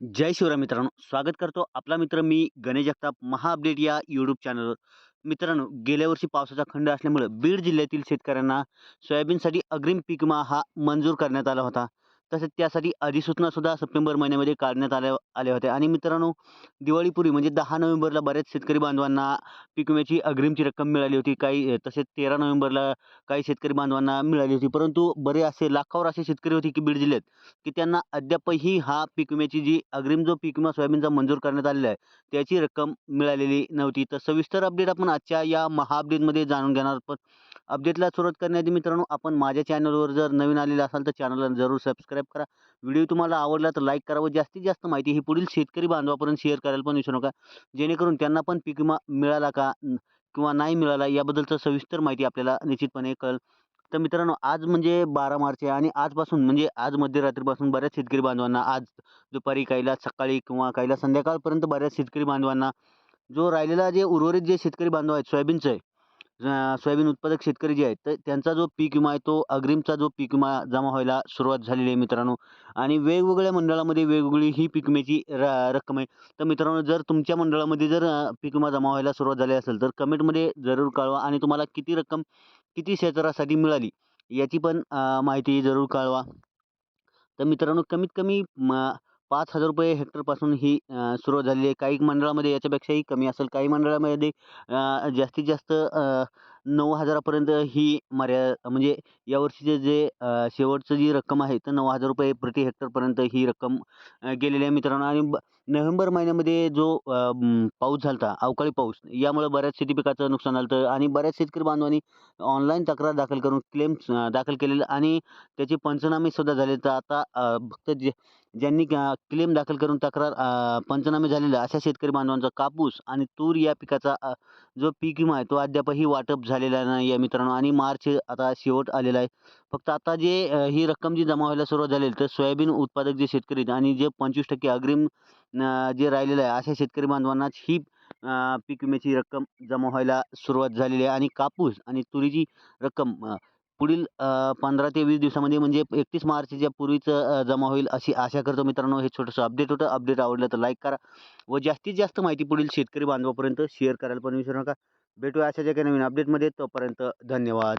जय शिवराय मित्रांनो. स्वागत करतो आपला मित्र मी गणेश जगताप. महा अपडेट या यूट्यूब चॅनलवर मित्रांनो गेल्या वर्षी पावसाचा खंड असल्यामुळं बीड जिल्ह्यातील शेतकऱ्यांना सोयाबीनसाठी अग्रिम पीक मा हा मंजूर करण्यात आला होता. तसेच त्यासाठी अधिसूचनासुद्धा सप्टेंबर महिन्यामध्ये काढण्यात आल्या आल्या होत्या. आणि मित्रांनो दिवाळीपूर्वी म्हणजे दहा नोव्हेंबरला बऱ्याच शेतकरी बांधवांना पीक विम्याची अग्रिमची रक्कम मिळाली होती. काही तसेच तेरा नोव्हेंबरला काही शेतकरी बांधवांना मिळाली होती. परंतु बरे असे लाखावर असे शेतकरी होते की बीड जिल्ह्यात की त्यांना अद्यापही हा पीक विम्याची जी अग्रिम जो पीक विमा सोयाबीनचा मंजूर करण्यात आलेला आहे त्याची रक्कम मिळालेली नव्हती. तर सविस्तर अपडेट आपण आजच्या या महा अपडेटमध्ये जाणून घेणार पण अपडेटला सुरुवात करण्याआधी मित्रांनो आपण माझ्या चॅनलवर जर नवीन आलेला असाल तर चॅनलला जरूर सबस्क्राईब करा. व्हिडिओ तुम्हाला आवडला तर लाईक करा व जास्तीत जास्त माहिती ही पुढील शेतकरी बांधवापर्यंत शेअर करायला पण विसरू नका. जेणेकरून त्यांना पण पीक विमा मिळाला का किंवा नाही मिळाला याबद्दलचं सविस्तर माहिती आपल्याला निश्चितपणे कळेल. तर मित्रांनो आज म्हणजे बारा मार्च आहे आणि आजपासून म्हणजे आज मध्यरात्रीपासून बऱ्याच शेतकरी बांधवांना आज दुपारी काहीला सकाळी किंवा काहीला संध्याकाळपर्यंत बऱ्याच शेतकरी बांधवांना जो राहिलेला जे उर्वरित जे शेतकरी बांधव आहेत सोयाबीनचं आहे सोयाबीन उत्पादक शेतकरी जे आहेत तर त्यांचा जो पीक विमा आहे तो अग्रिमचा जो पीक विमा जमा व्हायला सुरुवात झालेली आहे मित्रांनो. आणि वेगवेगळ्या मंडळामध्ये वेगवेगळी ही पीक विम्याची र रक्कम आहे. तर मित्रांनो जर तुमच्या मंडळामध्ये जर पीक विमा जमा व्हायला सुरुवात झाली असेल तर कमेंटमध्ये जरूर कळवा आणि तुम्हाला किती रक्कम किती क्षेत्रासाठी मिळाली याची पण माहिती जरूर कळवा. तर मित्रांनो कमीत कमी म पाच हजार रुपये हेक्टरपासून ही सुरुवात झालेली आहे. काही मंडळामध्ये याच्यापेक्षाही कमी असेल. काही मंडळामध्ये जास्तीत जास्त नऊ हजारापर्यंत ही मर्या म्हणजे यावर्षीचे जे शेवटचं जी रक्कम आहे तर नऊ हजार रुपये प्रति हेक्टरपर्यंत ही रक्कम गेलेली आहे मित्रांनो. आणि ब नोव्हेंबर महिन्यामध्ये जो पाऊस झाला होता अवकाळी पाऊस यामुळे बऱ्याच शेती पिकाचं नुकसान झालं होतं आणि बऱ्याच शेतकरी बांधवांनी ऑनलाईन तक्रार दाखल करून क्लेम दाखल केलेलं आणि त्याचे पंचनामेसुद्धा झाले तर आता फक्त जे ज्यांनी क्लेम दाखल करून तक्रार पंचनामे झालेले अशा शेतकरी बांधवांचा कापूस आणि तूर या पिकाचा जो पीक विमा आहे तो अद्यापही वाटप झालेला नाही आहे मित्रांनो आणि मार्च आता शेवट आलेला आहे. फक्त आता जे ही रक्कम जी जमा व्हायला सुरुवात झालेली तर सोयाबीन उत्पादक जे शेतकरी आहेत आणि जे पंचवीस टक्के अग्रिम जे राहिलेलं आहे अशा शेतकरी बांधवांनाच ही पीक विम्याची रक्कम जमा व्हायला सुरुवात झालेली आहे आणि कापूस आणि तुरीची रक्कम पुढील पंधरा ते वीस दिवसामध्ये म्हणजे एकतीस मार्चच्या पूर्वीच जमा होईल अशी आशा करतो मित्रांनो. हे छोटंसं अपडेट होतं. अपडेट आवडलं तर लाईक करा व जास्तीत जास्त माहिती पुढील शेतकरी बांधवापर्यंत शेअर करायला पण विसरू नका. भेटूया अशाच एका नवीन अपडेटमध्ये तोपर्यंत धन्यवाद.